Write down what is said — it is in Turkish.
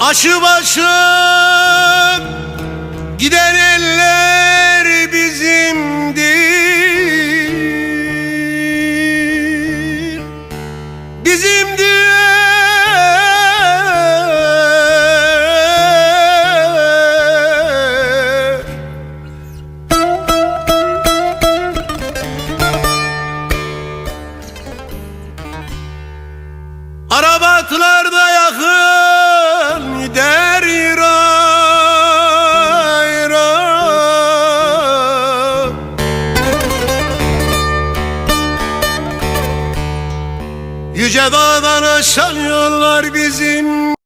Başı başı giden eller bizimdir. Bizimdir. Arabatlarda Yüce dağdan aşan bizim